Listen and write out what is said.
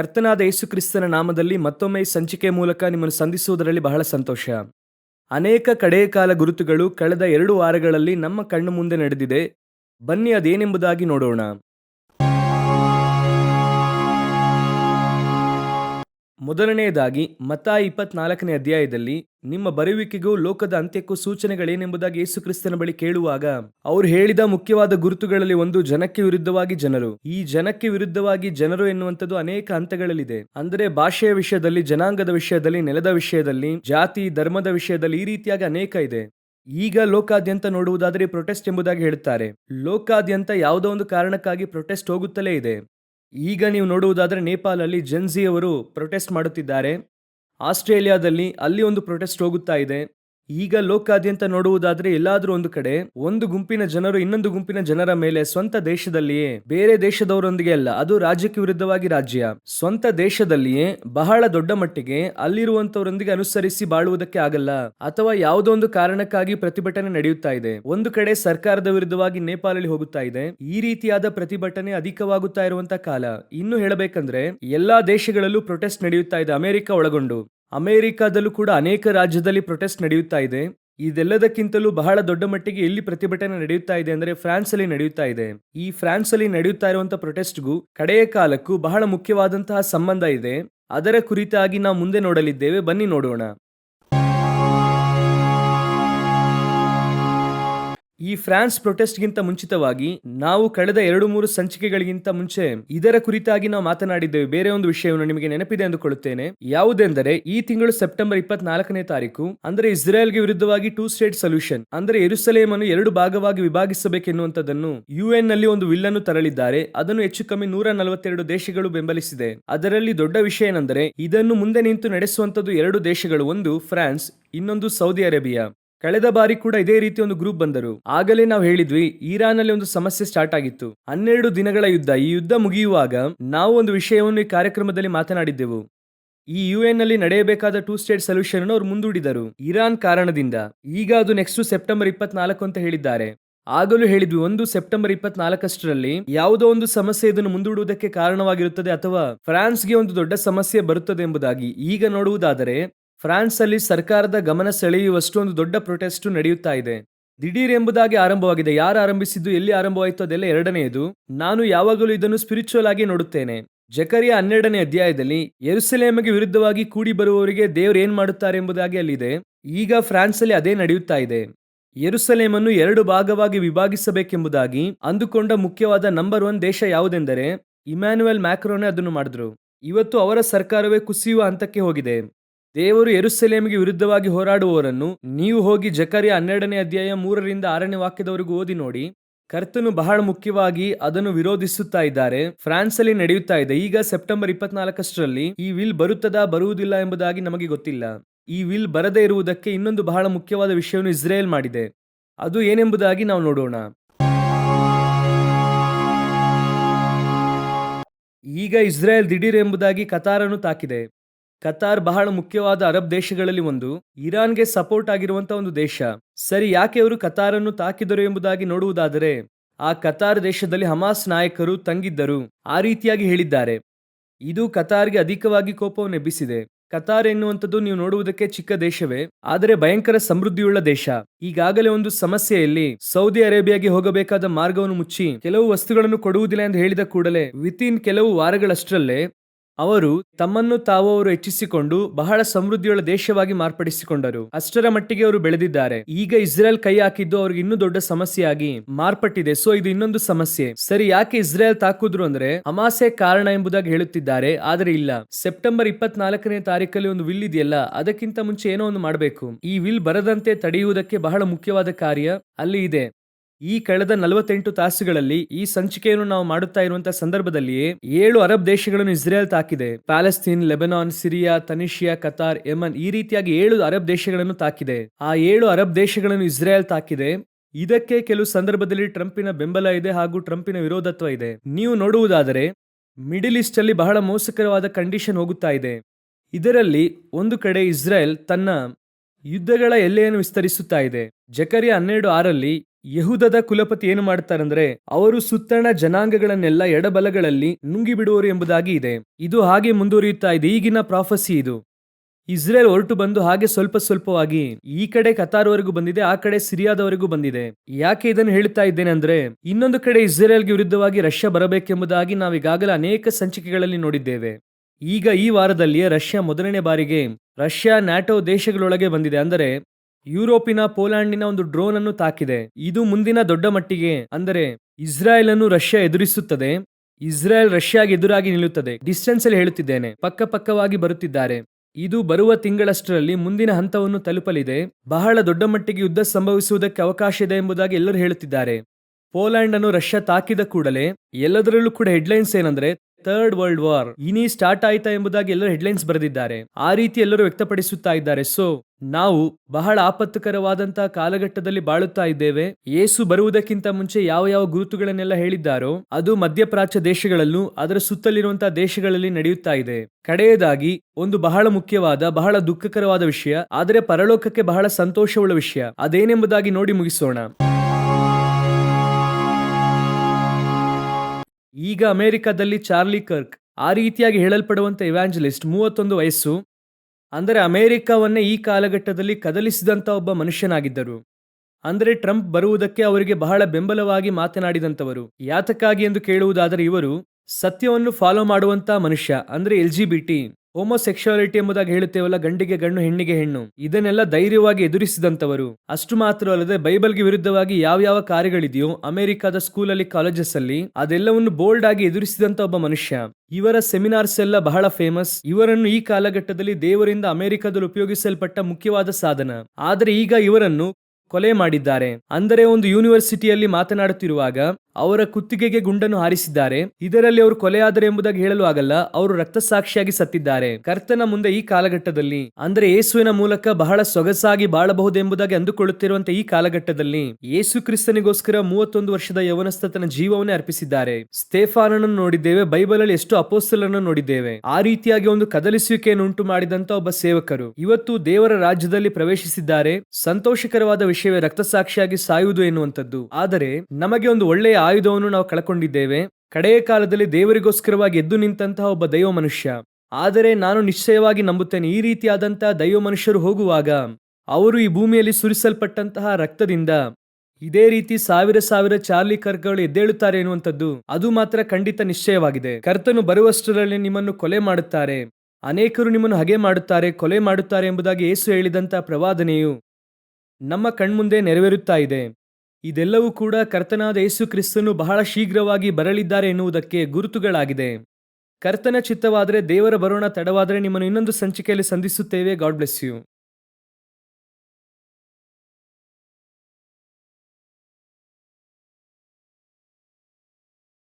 ಕರ್ತನಾದ ಯೇಸು ಕ್ರಿಸ್ತನ ನಾಮದಲ್ಲಿ ಮತ್ತೊಮ್ಮೆ ಸಂಚಿಕೆ ಮೂಲಕ ನಿಮ್ಮನ್ನು ಸಂಧಿಸುವುದರಲ್ಲಿ ಬಹಳ ಸಂತೋಷ. ಅನೇಕ ಕಡೆಯ ಕಾಲ ಗುರುತುಗಳು ಕಳೆದ ಎರಡು ವಾರಗಳಲ್ಲಿ ನಮ್ಮ ಕಣ್ಣು ಮುಂದೆ ನಡೆದಿದೆ. ಬನ್ನಿ ಅದೇನೆಂಬುದಾಗಿ ನೋಡೋಣ. ಮೊದಲನೆಯದಾಗಿ ಮತ ಇಪ್ಪತ್ನಾಲ್ಕನೇ ಅಧ್ಯಾಯದಲ್ಲಿ ನಿಮ್ಮ ಬರುವಿಕೆಗೂ ಲೋಕದ ಅಂತ್ಯಕ್ಕೂ ಸೂಚನೆಗಳೇನೆಂಬುದಾಗಿ ಯೇಸುಕ್ರಿಸ್ತನ ಬಳಿ ಕೇಳುವಾಗ ಅವರು ಹೇಳಿದ ಮುಖ್ಯವಾದ ಗುರುತುಗಳಲ್ಲಿ ಒಂದು ಜನಕ್ಕೆ ವಿರುದ್ಧವಾಗಿ ಜನರು. ಈ ಜನಕ್ಕೆ ವಿರುದ್ಧವಾಗಿ ಜನರು ಎನ್ನುವಂಥದ್ದು ಅನೇಕ ಹಂತಗಳಲ್ಲಿದೆ. ಅಂದರೆ ಭಾಷೆಯ ವಿಷಯದಲ್ಲಿ, ಜನಾಂಗದ ವಿಷಯದಲ್ಲಿ, ನೆಲದ ವಿಷಯದಲ್ಲಿ, ಜಾತಿ, ಧರ್ಮದ ವಿಷಯದಲ್ಲಿ ಈ ರೀತಿಯಾಗಿ ಅನೇಕ ಇದೆ. ಈಗ ಲೋಕಾದ್ಯಂತ ನೋಡುವುದಾದರೆ ಪ್ರೊಟೆಸ್ಟ್ ಎಂಬುದಾಗಿ ಹೇಳುತ್ತಾರೆ. ಲೋಕಾದ್ಯಂತ ಯಾವುದೋ ಒಂದು ಕಾರಣಕ್ಕಾಗಿ ಪ್ರೊಟೆಸ್ಟ್ ಹೋಗುತ್ತಲೇ ಇದೆ. ಈಗ ನೀವು ನೋಡುವುದಾದರೆ ನೇಪಾಳಲ್ಲಿ ಜೆನ್ಜಿ ಅವರು ಪ್ರೊಟೆಸ್ಟ್ ಮಾಡುತ್ತಿದ್ದಾರೆ. ಆಸ್ಟ್ರೇಲಿಯಾದಲ್ಲಿ ಅಲ್ಲಿ ಒಂದು ಪ್ರೊಟೆಸ್ಟ್ ಹೋಗುತ್ತಾ ಇದೆ. ಈಗ ಲೋಕಾದ್ಯಂತ ನೋಡುವುದಾದ್ರೆ ಎಲ್ಲಾದ್ರೂ ಒಂದು ಕಡೆ, ಒಂದು ಗುಂಪಿನ ಜನರು ಇನ್ನೊಂದು ಗುಂಪಿನ ಜನರ ಮೇಲೆ ಸ್ವಂತ ದೇಶದಲ್ಲಿಯೇ, ಬೇರೆ ದೇಶದವರೊಂದಿಗೆ ಅಲ್ಲ, ಅದು ರಾಜ್ಯಕ್ಕೆ ವಿರುದ್ಧವಾಗಿ ರಾಜ್ಯ. ಸ್ವಂತ ದೇಶದಲ್ಲಿಯೇ, ಬಹಳ ದೊಡ್ಡ ಮಟ್ಟಿಗೆ, ಅಲ್ಲಿರುವಂತವರೊಂದಿಗೆ ಅನುಸರಿಸಿ ಬಾಳುವುದಕ್ಕೆ ಆಗಲ್ಲ. ಅಥವಾ ಯಾವುದೋ ಒಂದು ಕಾರಣಕ್ಕಾಗಿ ಪ್ರತಿಭಟನೆ ನಡೆಯುತ್ತಾ ಇದೆ. ಒಂದು ಕಡೆ ಸರ್ಕಾರದ ವಿರುದ್ಧವಾಗಿ ನೇಪಾಳಲ್ಲಿ ಹೋಗುತ್ತಾ ಇದೆ. ಈ ರೀತಿಯಾದ ಪ್ರತಿಭಟನೆ ಅಧಿಕವಾಗುತ್ತಾ ಇರುವಂತಹ ಕಾಲ. ಇನ್ನು ಹೇಳಬೇಕಂದ್ರೆ, ಎಲ್ಲಾ ದೇಶಗಳಲ್ಲೂ ಪ್ರೊಟೆಸ್ಟ್ ನಡೆಯುತ್ತಾ ಇದೆ ಅಮೆರಿಕ ಒಳಗೊಂಡು. ಅಮೆರಿಕದಲ್ಲೂ ಕೂಡ ಅನೇಕ ರಾಜ್ಯದಲ್ಲಿ ಪ್ರೊಟೆಸ್ಟ್ ನಡೆಯುತ್ತಾ ಇದೆ. ಇದೆಲ್ಲದಕ್ಕಿಂತಲೂ ಬಹಳ ದೊಡ್ಡ ಮಟ್ಟಿಗೆ ಎಲ್ಲಿ ಪ್ರತಿಭಟನೆ ನಡೆಯುತ್ತಾ ಇದೆ ಅಂದರೆ ಫ್ರಾನ್ಸ್ ಅಲ್ಲಿ ನಡೆಯುತ್ತಾ ಇದೆ. ಈ ಫ್ರಾನ್ಸ್ ಅಲ್ಲಿ ನಡೆಯುತ್ತಾ ಇರುವಂತಹ ಪ್ರೊಟೆಸ್ಟ್ಗೂ ಕಡೆಯ ಕಾಲಕ್ಕೂ ಬಹಳ ಮುಖ್ಯವಾದಂತಹ ಸಂಬಂಧ ಇದೆ. ಅದರ ಕುರಿತಾಗಿ ನಾವು ಮುಂದೆ ನೋಡಲಿದ್ದೇವೆ. ಬನ್ನಿ ನೋಡೋಣ. ಈ ಫ್ರಾನ್ಸ್ ಪ್ರೊಟೆಸ್ಟ್ಗಿಂತ ಮುಂಚಿತವಾಗಿ ನಾವು ಕಳೆದ ಎರಡು ಮೂರು ಸಂಚಿಕೆಗಳಿಗಿಂತ ಮುಂಚೆ ಇದರ ಕುರಿತಾಗಿ ನಾವು ಮಾತನಾಡಿದ್ದೇವೆ. ಬೇರೆ ಒಂದು ವಿಷಯವನ್ನು ನಿಮಗೆ ನೆನಪಿದೆ ಎಂದುಕೊಳ್ಳುತ್ತೇನೆ ಯಾವುದೆಂದರೆ ಈ ತಿಂಗಳು ಸೆಪ್ಟೆಂಬರ್ ಇಪ್ಪತ್ನಾಲ್ಕನೇ ತಾರೀಕು, ಅಂದರೆ ಇಸ್ರೇಲ್ಗೆ ವಿರುದ್ಧವಾಗಿ ಟೂ ಸ್ಟೇಟ್ ಸೊಲ್ಯೂಷನ್, ಅಂದರೆ ಎರುಸಲೇಮ್ ಎರಡು ಭಾಗವಾಗಿ ವಿಭಾಗಿಸಬೇಕೆನ್ನುವಂಥದ್ದನ್ನು ಯುಎನ್ನಲ್ಲಿ ಒಂದು ವಿಲ್ ಅನ್ನು ತರಲಿದ್ದಾರೆ. ಅದನ್ನು ಹೆಚ್ಚು ಕಮ್ಮಿ ನೂರ ನಲವತ್ತೆರಡು ದೇಶಗಳು ಬೆಂಬಲಿಸಿದೆ. ಅದರಲ್ಲಿ ದೊಡ್ಡ ವಿಷಯ ಏನೆಂದರೆ ಇದನ್ನು ಮುಂದೆ ನಿಂತು ನಡೆಸುವಂತದ್ದು ಎರಡು ದೇಶಗಳು, ಒಂದು ಫ್ರಾನ್ಸ್, ಇನ್ನೊಂದು ಸೌದಿ ಅರೇಬಿಯಾ. ಕಳೆದ ಬಾರಿ ಕೂಡ ಇದೇ ರೀತಿ ಒಂದು ಗ್ರೂಪ್ ಬಂದರು. ಆಗಲೇ ನಾವು ಹೇಳಿದ್ವಿ ಇರಾನ್ ಅಲ್ಲಿ ಒಂದು ಸಮಸ್ಯೆ ಸ್ಟಾರ್ಟ್ ಆಗಿತ್ತು. ಹನ್ನೆರಡು ದಿನಗಳ ಯುದ್ಧ, ಈ ಯುದ್ಧ ಮುಗಿಯುವಾಗ ನಾವು ಒಂದು ವಿಷಯವನ್ನು ಈ ಕಾರ್ಯಕ್ರಮದಲ್ಲಿ ಮಾತನಾಡಿದ್ದೆವು. ಈ ಯು ಎನ್ ಅಲ್ಲಿ ನಡೆಯಬೇಕಾದ ಟೂ ಸ್ಟೇಟ್ ಸೊಲ್ಯೂಷನ್ ಅನ್ನು ಅವರು ಮುಂದೂಡಿದರು. ಇರಾನ್ ಕಾರಣದಿಂದ. ಈಗ ಅದು ನೆಕ್ಸ್ಟ್ ಸೆಪ್ಟೆಂಬರ್ ಇಪ್ಪತ್ನಾಲ್ಕು ಅಂತ ಹೇಳಿದ್ದಾರೆ. ಆಗಲೂ ಹೇಳಿದ್ವಿ, ಒಂದು ಸೆಪ್ಟೆಂಬರ್ ಇಪ್ಪತ್ನಾಲ್ಕಷ್ಟರಲ್ಲಿ ಯಾವುದೋ ಒಂದು ಸಮಸ್ಯೆ ಇದನ್ನು ಮುಂದೂಡುವುದಕ್ಕೆ ಕಾರಣವಾಗಿರುತ್ತದೆ ಅಥವಾ ಫ್ರಾನ್ಸ್ಗೆ ಒಂದು ದೊಡ್ಡ ಸಮಸ್ಯೆ ಬರುತ್ತದೆ ಎಂಬುದಾಗಿ. ಈಗ ನೋಡುವುದಾದರೆ ಫ್ರಾನ್ಸ್ ಅಲ್ಲಿ ಸರ್ಕಾರದ ಗಮನ ಸೆಳೆಯುವಷ್ಟು ಒಂದು ದೊಡ್ಡ ಪ್ರೊಟೆಸ್ಟ್ ನಡೆಯುತ್ತಾ ಇದೆ. ದಿಢೀರ್ ಎಂಬುದಾಗಿ ಆರಂಭವಾಗಿದೆ. ಯಾರು ಆರಂಭಿಸಿದ್ದು, ಎಲ್ಲಿ ಆರಂಭವಾಯಿತು ಅದೆಲ್ಲ ಎರಡನೆಯದು. ನಾನು ಯಾವಾಗಲೂ ಇದನ್ನು ಸ್ಪಿರಿಚುವಲ್ ಆಗಿ ನೋಡುತ್ತೇನೆ. ಜಕರಿಯ ಹನ್ನೆರಡನೇ ಅಧ್ಯಾಯದಲ್ಲಿ ಎರುಸಲೇಮಿಗೆ ವಿರುದ್ಧವಾಗಿ ಕೂಡಿ ಬರುವವರಿಗೆ ದೇವರು ಏನ್ ಮಾಡುತ್ತಾರೆ ಎಂಬುದಾಗಿ ಅಲ್ಲಿದೆ. ಈಗ ಫ್ರಾನ್ಸ್ ಅಲ್ಲಿ ಅದೇ ನಡೆಯುತ್ತಾ ಇದೆ. ಯೆರೂಸಲೇಮನ್ನು ಎರಡು ಭಾಗವಾಗಿ ವಿಭಾಗಿಸಬೇಕೆಂಬುದಾಗಿ ಅಂದುಕೊಂಡ ಮುಖ್ಯವಾದ ನಂಬರ್ ಒನ್ ದೇಶ ಯಾವುದೆಂದರೆ ಇಮ್ಯಾನ್ಯುಯಲ್ ಮ್ಯಾಕ್ರೋನೆ ಅದನ್ನು ಮಾಡಿದ್ರು. ಇವತ್ತು ಅವರ ಸರ್ಕಾರವೇ ಕುಸಿಯುವ ಹಂತಕ್ಕೆ ಹೋಗಿದೆ. ದೇವರು ಯೆರೂಸಲೇಮಿಗೆ ವಿರುದ್ಧವಾಗಿ ಹೋರಾಡುವವರನ್ನು ನೀವು ಹೋಗಿ ಜಕರಿಯ ಹನ್ನೆರಡನೇ ಅಧ್ಯಾಯ ಮೂರರಿಂದ ಆರನೇ ವಾಕ್ಯದವರೆಗೂ ಓದಿ ನೋಡಿ. ಕರ್ತನು ಬಹಳ ಮುಖ್ಯವಾಗಿ ಅದನ್ನು ವಿರೋಧಿಸುತ್ತಾ ಇದ್ದಾರೆ ಫ್ರಾನ್ಸ್ ಅಲ್ಲಿ ನಡೆಯುತ್ತಾ ಇದೆ. ಈಗ ಸೆಪ್ಟೆಂಬರ್ ಇಪ್ಪತ್ನಾಲ್ಕಷ್ಟರಲ್ಲಿ ಈ ವಿಲ್ ಬರುತ್ತದಾ, ಬರುವುದಿಲ್ಲ ಎಂಬುದಾಗಿ ನಮಗೆ ಗೊತ್ತಿಲ್ಲ. ಈ ವಿಲ್ ಬರದೇ ಇರುವುದಕ್ಕೆ ಇನ್ನೊಂದು ಬಹಳ ಮುಖ್ಯವಾದ ವಿಷಯವನ್ನು ಇಸ್ರೇಲ್ ಮಾಡಿದೆ. ಅದು ಏನೆಂಬುದಾಗಿ ನಾವು ನೋಡೋಣ. ಈಗ ಇಸ್ರೇಲ್ ದಿಢೀರ್ ಎಂಬುದಾಗಿ ಕತಾರನ್ನು ತಾಕಿದೆ. ಕತಾರ್ ಬಹಳ ಮುಖ್ಯವಾದ ಅರಬ್ ದೇಶಗಳಲ್ಲಿ ಒಂದು. ಇರಾನ್ಗೆ ಸಪೋರ್ಟ್ ಆಗಿರುವಂತಹ ಒಂದು ದೇಶ. ಸರಿ, ಯಾಕೆ ಅವರು ಕತಾರನ್ನು ತಾಕಿದರು ಎಂಬುದಾಗಿ ನೋಡುವುದಾದರೆ, ಆ ಕತಾರ್ ದೇಶದಲ್ಲಿ ಹಮಾಸ್ ನಾಯಕರು ತಂಗಿದ್ದರು, ಆ ರೀತಿಯಾಗಿ ಹೇಳಿದ್ದಾರೆ. ಇದು ಕತಾರ್ಗೆ ಅಧಿಕವಾಗಿ ಕೋಪವನ್ನು ಎಬ್ಬಿಸಿದೆ. ಕತಾರ್ ಎನ್ನುವಂಥದ್ದು ನೀವು ನೋಡುವುದಕ್ಕೆ ಚಿಕ್ಕ ದೇಶವೇ, ಆದರೆ ಭಯಂಕರ ಸಮೃದ್ಧಿಯುಳ್ಳ ದೇಶ. ಈಗಾಗಲೇ ಒಂದು ಸಮಸ್ಯೆಯಲ್ಲಿ ಸೌದಿ ಅರೇಬಿಯಾಗೆ ಹೋಗಬೇಕಾದ ಮಾರ್ಗವನ್ನು ಮುಚ್ಚಿ, ಕೆಲವು ವಸ್ತುಗಳನ್ನು ಕೊಡುವುದಿಲ್ಲ ಎಂದು ಹೇಳಿದ ಕೂಡಲೇ, ವಿತಿನ್ ಕೆಲವು ವಾರಗಳಷ್ಟರಲ್ಲೇ ಅವರು ತಮ್ಮನ್ನು ತಾವು ಅವರು ಹೆಚ್ಚಿಸಿಕೊಂಡು ಬಹಳ ಸಮೃದ್ಧಿಯುಳ್ಳ ದೇಶವಾಗಿ ಮಾರ್ಪಡಿಸಿಕೊಂಡರು. ಅಷ್ಟರ ಮಟ್ಟಿಗೆ ಅವರು ಬೆಳೆದಿದ್ದಾರೆ. ಈಗ ಇಸ್ರೇಲ್ ಕೈ ಹಾಕಿದ್ದು ಅವ್ರಿಗೆ ಇನ್ನೂ ದೊಡ್ಡ ಸಮಸ್ಯೆಯಾಗಿ ಮಾರ್ಪಟ್ಟಿದೆ. ಸೊ, ಇದು ಇನ್ನೊಂದು ಸಮಸ್ಯೆ. ಸರಿ, ಯಾಕೆ ಇಸ್ರೇಲ್ ತಾಕುದ್ರು ಅಂದ್ರೆ ಅಮಾಸೆ ಕಾರಣ ಎಂಬುದಾಗಿ ಹೇಳುತ್ತಿದ್ದಾರೆ. ಆದ್ರೆ ಇಲ್ಲ. ಸೆಪ್ಟೆಂಬರ್ ಇಪ್ಪತ್ನಾಲ್ಕನೇ ತಾರೀಕಲ್ಲಿ ಒಂದು ವಿಲ್ ಇದೆಯಲ್ಲ? ಅದಕ್ಕಿಂತ ಮುಂಚೆ ಏನೋ ಒಂದು ಮಾಡಬೇಕು. ಈ ವಿಲ್ ಬರದಂತೆ ತಡೆಯುವುದಕ್ಕೆ ಬಹಳ ಮುಖ್ಯವಾದ ಕಾರ್ಯ ಅಲ್ಲಿ ಇದೆ. ಈ ಕಳೆದ ನಲವತ್ತೆಂಟು ತಾಸುಗಳಲ್ಲಿ ಈ ಸಂಚಿಕೆಯನ್ನು ನಾವು ಮಾಡುತ್ತಾ ಇರುವಂತಹ ಸಂದರ್ಭದಲ್ಲಿಯೇ ಏಳು ಅರಬ್ ದೇಶಗಳನ್ನು Israel ತಾಕಿದೆ. Palestine, Lebanon, Syria, Tunisia, Qatar, Yemen ಈ ರೀತಿಯಾಗಿ ಏಳು ಅರಬ್ ದೇಶಗಳನ್ನು ತಾಕಿದೆ. ಆ ಏಳು ಅರಬ್ ದೇಶಗಳನ್ನು ಇಸ್ರೇಲ್ ತಾಕಿದೆ. ಇದಕ್ಕೆ ಕೆಲವು ಸಂದರ್ಭದಲ್ಲಿ ಟ್ರಂಪಿನ ಬೆಂಬಲ ಇದೆ ಹಾಗೂ ಟ್ರಂಪಿನ ವಿರೋಧತ್ವ ಇದೆ. ನೀವು ನೋಡುವುದಾದರೆ, ಮಿಡಿಲ್ ಈಸ್ಟ್ ಅಲ್ಲಿ ಬಹಳ ಮೋಸಕರವಾದ ಕಂಡೀಷನ್ ಹೋಗುತ್ತಾ ಇದೆ. ಇದರಲ್ಲಿ ಒಂದು ಕಡೆ ಇಸ್ರೇಲ್ ತನ್ನ ಯುದ್ಧಗಳ ಎಲ್ಲೆಯನ್ನು ವಿಸ್ತರಿಸುತ್ತಾ ಇದೆ. ಜಕರಿಯ ಹನ್ನೆರಡು ಆರಲ್ಲಿ ಯಹುದದ ಕುಲಪತಿ ಏನು ಮಾಡ್ತಾರಂದ್ರೆ, ಅವರು ಸುತ್ತಣ ಜನಾಂಗಗಳನ್ನೆಲ್ಲ ಎಡಬಲಗಳಲ್ಲಿ ನುಂಗಿ ಬಿಡುವರು ಎಂಬುದಾಗಿ ಇದೆ. ಇದು ಹಾಗೆ ಮುಂದುವರಿಯುತ್ತಾ ಇದೆ. ಈಗಿನ ಪ್ರಾಫಸಿ ಇದು. ಇಸ್ರೇಲ್ ಹೊರಟು ಬಂದು ಹಾಗೆ ಸ್ವಲ್ಪ ಸ್ವಲ್ಪವಾಗಿ ಈ ಕಡೆ ಕತಾರ್ವರೆಗೂ ಬಂದಿದೆ, ಆ ಕಡೆ ಸಿರಿಯಾದವರೆಗೂ ಬಂದಿದೆ. ಯಾಕೆ ಇದನ್ನು ಹೇಳ್ತಾ ಇದ್ದೇನೆ ಅಂದ್ರೆ, ಇನ್ನೊಂದು ಕಡೆ ಇಸ್ರೇಲ್ಗೆ ವಿರುದ್ಧವಾಗಿ ರಷ್ಯಾ ಬರಬೇಕೆಂಬುದಾಗಿ ನಾವೀಗಾಗಲೇ ಅನೇಕ ಸಂಚಿಕೆಗಳಲ್ಲಿ ನೋಡಿದ್ದೇವೆ. ಈಗ ಈ ವಾರದಲ್ಲಿಯೇ ರಷ್ಯಾ ಮೊದಲನೇ ಬಾರಿಗೆ ರಷ್ಯಾ ನ್ಯಾಟೋ ದೇಶಗಳೊಳಗೆ ಬಂದಿದೆ. ಅಂದರೆ ಯುರೋಪಿನ ಪೋಲ್ಯಾಂಡಿನ ಒಂದು ಡ್ರೋನ್ ಅನ್ನು ತಾಕಿದೆ. ಇದು ಮುಂದಿನ ದೊಡ್ಡ ಮಟ್ಟಿಗೆ, ಅಂದರೆ ಇಸ್ರಾಯೇಲ್ ಅನ್ನು ರಷ್ಯಾ ಎದುರಿಸುತ್ತದೆ. ಇಸ್ರಾಯೇಲ್ ರಷ್ಯಾಗೆ ಎದುರಾಗಿ ನಿಲ್ಲುತ್ತದೆ ಡಿಸ್ಟೆನ್ಸ್ ಅಲ್ಲಿ ಹೇಳುತ್ತಿದ್ದೇನೆ. ಪಕ್ಕ ಪಕ್ಕವಾಗಿ ಬರುತ್ತಿದ್ದಾರೆ. ಇದು ಬರುವ ತಿಂಗಳಷ್ಟರಲ್ಲಿ ಮುಂದಿನ ಹಂತವನ್ನು ತಲುಪಲಿದೆ. ಬಹಳ ದೊಡ್ಡ ಮಟ್ಟಿಗೆ ಯುದ್ಧ ಸಂಭವಿಸುವುದಕ್ಕೆ ಅವಕಾಶ ಇದೆ ಎಂಬುದಾಗಿ ಎಲ್ಲರೂ ಹೇಳುತ್ತಿದ್ದಾರೆ. ಪೋಲ್ಯಾಂಡ್ ಅನ್ನು ರಷ್ಯಾ ತಾಕಿದ ಕೂಡಲೇ ಎಲ್ಲದರಲ್ಲೂ ಕೂಡ ಹೆಡ್ಲೈನ್ಸ್ ಏನಂದ್ರೆ ಥರ್ಡ್ ವರ್ಲ್ಡ್ ವಾರ್. ಇನಿ ಸ್ಟಾರ್ಟ್ ಆಯ್ತಾ ಎಂಬುದಾಗಿ ಎಲ್ಲರೂ ಹೆಡ್ಲೈನ್ಸ್ ಬರೆದಿದ್ದಾರೆ. ಆ ರೀತಿ ಎಲ್ಲರೂ ವ್ಯಕ್ತಪಡಿಸುತ್ತಾ ಇದ್ದಾರೆ. ಸೊ, ನಾವು ಬಹಳ ಆಪತ್ತುಕರವಾದಂತಹ ಕಾಲಘಟ್ಟದಲ್ಲಿ ಬಾಳುತ್ತಾ ಇದ್ದೇವೆ. ಏಸು ಬರುವುದಕ್ಕಿಂತ ಮುಂಚೆ ಯಾವ ಯಾವ ಗುರುತುಗಳನ್ನೆಲ್ಲ ಹೇಳಿದ್ದಾರೋ, ಅದು ಮಧ್ಯಪ್ರಾಚ್ಯ ದೇಶಗಳಲ್ಲೂ ಅದರ ಸುತ್ತಲಿರುವಂತಹ ದೇಶಗಳಲ್ಲಿ ನಡೆಯುತ್ತಾ ಇದೆ. ಕಡೆಯದಾಗಿ, ಒಂದು ಬಹಳ ಮುಖ್ಯವಾದ, ಬಹಳ ದುಃಖಕರವಾದ ವಿಷಯ, ಆದರೆ ಪರಲೋಕಕ್ಕೆ ಬಹಳ ಸಂತೋಷವುಳ್ಳ ವಿಷಯ. ಅದೇನೆಂಬುದಾಗಿ ನೋಡಿ ಮುಗಿಸೋಣ. ಈಗ ಅಮೆರಿಕದಲ್ಲಿ ಚಾರ್ಲಿ ಕರ್ಕ್ ಆ ರೀತಿಯಾಗಿ ಹೇಳಲ್ಪಡುವಂಥ ಇವ್ಯಾಂಜಲಿಸ್ಟ್ ಮೂವತ್ತೊಂದು ವಯಸ್ಸು, ಅಂದರೆ ಅಮೆರಿಕವನ್ನೇ ಈ ಕಾಲಘಟ್ಟದಲ್ಲಿ ಕದಲಿಸಿದಂಥ ಒಬ್ಬ ಮನುಷ್ಯನಾಗಿದ್ದರು. ಅಂದರೆ ಟ್ರಂಪ್ ಬರುವುದಕ್ಕೆ ಅವರಿಗೆ ಬಹಳ ಬೆಂಬಲವಾಗಿ ಮಾತನಾಡಿದಂಥವರು. ಯಾತಕ್ಕಾಗಿ ಎಂದು ಕೇಳುವುದಾದರೆ ಇವರು ಸತ್ಯವನ್ನು ಫಾಲೋ ಮಾಡುವಂಥ ಮನುಷ್ಯ, ಅಂದರೆ ಎಲ್ ಟಿ. ಹೋಮೋಸೆಕ್ಷುಯಾಲಿಟಿ ಎಂಬುದಾಗಿ ಹೇಳುತ್ತೇವಲ್ಲ ಗಂಡಿಗೆ ಗಂಡು ಹೆಣ್ಣಿಗೆ ಹೆಣ್ಣು. ಇದನ್ನೆಲ್ಲ ಧೈರ್ಯವಾಗಿ ಎದುರಿಸಿದಂತವರು ಅಷ್ಟು ಮಾತ್ರ ಅಲ್ಲದೆ ಬೈಬಲ್ಗೆ ವಿರುದ್ಧವಾಗಿ ಯಾವ ಯಾವ ಕಾರ್ಯಗಳಿದೆಯೋ, ಅಮೆರಿಕದ ಸ್ಕೂಲಲ್ಲಿ ಕಾಲೇಜಸ್ ಅಲ್ಲಿ ಅದೆಲ್ಲವನ್ನು ಬೋಲ್ಡ್ ಆಗಿ ಎದುರಿಸಿದಂತ ಒಬ್ಬ ಮನುಷ್ಯ. ಇವರ ಸೆಮಿನಾರ್ಸ್ ಎಲ್ಲ ಬಹಳ ಫೇಮಸ್ ಇವರನ್ನು ಈ ಕಾಲಘಟ್ಟದಲ್ಲಿ ದೇವರಿಂದ ಅಮೆರಿಕದಲ್ಲಿ ಉಪಯೋಗಿಸಲ್ಪಟ್ಟ ಮುಖ್ಯವಾದ ಸಾಧನ. ಆದರೆ ಈಗ ಇವರನ್ನು ಕೊಲೆ ಮಾಡಿದ್ದಾರೆ. ಅಂದರೆ ಒಂದು ಯೂನಿವರ್ಸಿಟಿಯಲ್ಲಿ ಮಾತನಾಡುತ್ತಿರುವಾಗ ಅವರ ಕುತ್ತಿಗೆಗೆ ಗುಂಡನ್ನು ಹಾರಿಸಿದ್ದಾರೆ. ಇದರಲ್ಲಿ ಅವರು ಕೊಲೆಯಾದರೆ ಎಂಬುದಾಗಿ ಹೇಳಲು ಆಗಲ್ಲ, ಅವರು ರಕ್ತಸಾಕ್ಷಿಯಾಗಿ ಸತ್ತಿದ್ದಾರೆ. ಕರ್ತನ ಮುಂದೆ ಈ ಕಾಲಘಟ್ಟದಲ್ಲಿ, ಅಂದರೆ ಯೇಸುವಿನ ಮೂಲಕ ಬಹಳ ಸೊಗಸಾಗಿ ಬಾಳಬಹುದೆಂಬುದಾಗಿ ಅಂದುಕೊಳ್ಳುತ್ತಿರುವಂತೆ ಈ ಕಾಲಘಟ್ಟದಲ್ಲಿ, ಯೇಸು ಕ್ರಿಸ್ತನಿಗೋಸ್ಕರ ಮೂವತ್ತೊಂದು ವರ್ಷದ ಯವನಸ್ಥ ತನ್ನ ಜೀವವನ್ನೇ ಅರ್ಪಿಸಿದ್ದಾರೆ. ಸ್ಟೇಫಾನನ್ನು ನೋಡಿದ್ದೇವೆ ಬೈಬಲ್ ಅಲ್ಲಿ ಎಷ್ಟು ಅಪೋಸ್ತಲನ್ನು ನೋಡಿದ್ದೇವೆ. ಆ ರೀತಿಯಾಗಿ ಒಂದು ಕದಲಿಸುವಿಕೆಯನ್ನು ಉಂಟು ಮಾಡಿದಂತ ಒಬ್ಬ ಸೇವಕರು. ಇವತ್ತು ದೇವರ ರಾಜ್ಯದಲ್ಲಿ ಪ್ರವೇಶಿಸಿದ್ದಾರೆ. ಸಂತೋಷಕರವಾದ ವಿಷಯವೇ ರಕ್ತಸಾಕ್ಷಿಯಾಗಿ ಸಾಯುವುದು ಎನ್ನುವಂಥದ್ದು. ಆದರೆ, ನಮಗೆ ಒಂದು ಒಳ್ಳೆಯ ಆಯುಧವನ್ನು ನಾವು ಕಳ್ಕೊಂಡಿದ್ದೇವೆ. ಕಡೆಯ ಕಾಲದಲ್ಲಿ ದೇವರಿಗೋಸ್ಕರವಾಗಿ ಎದ್ದು ನಿಂತಹ ಒಬ್ಬ ದೈವ ಮನುಷ್ಯ ಆದರೆ ನಾನು ನಿಶ್ಚಯವಾಗಿ ನಂಬುತ್ತೇನೆ, ಈ ರೀತಿಯಾದಂತಹ ದೈವ ಮನುಷ್ಯರು ಹೋಗುವಾಗ ಅವರು ಈ ಭೂಮಿಯಲ್ಲಿ ಸುರಿಸಲ್ಪಟ್ಟಂತಹ ರಕ್ತದಿಂದ ಇದೇ ರೀತಿ ಸಾವಿರ ಸಾವಿರ ಚಾರ್ಲಿ ಕರ್ಗಳು ಎದ್ದೇಳುತ್ತಾರೆ ಎನ್ನುವಂಥದ್ದು, ಅದು ಮಾತ್ರ ಖಂಡಿತ ನಿಶ್ಚಯವಾಗಿದೆ. ಕರ್ತನು ಬರುವಷ್ಟರಲ್ಲಿ ನಿಮ್ಮನ್ನು ಕೊಲೆ ಮಾಡುತ್ತಾರೆ. ಅನೇಕರು ನಿಮ್ಮನ್ನು ಹಗೆ ಮಾಡುತ್ತಾರೆ, ಕೊಲೆ ಮಾಡುತ್ತಾರೆ ಎಂಬುದಾಗಿ ಏಸು ಹೇಳಿದಂತಹ ಪ್ರವಾದನೆಯು ನಮ್ಮ ಕಣ್ಮುಂದೆ ನೆರವೇರುತ್ತಾ ಇದೆ. ಇದೆಲ್ಲವೂ ಕೂಡ ಕರ್ತನಾದ ಯೇಸು ಕ್ರಿಸ್ತನು ಬಹಳ ಶೀಘ್ರವಾಗಿ ಬರಲಿದ್ದಾರೆ ಎನ್ನುವುದಕ್ಕೆ ಗುರುತುಗಳಾಗಿದೆ. ಕರ್ತನ ಚಿತ್ತವಾದರೆ ದೇವರ ಬರೋಣ ತಡವಾದರೆ ನಿಮ್ಮನ್ನು ಇನ್ನೊಂದು ಸಂಚಿಕೆಯಲ್ಲಿ ಸಂಧಿಸುತ್ತೇವೆ. God bless you.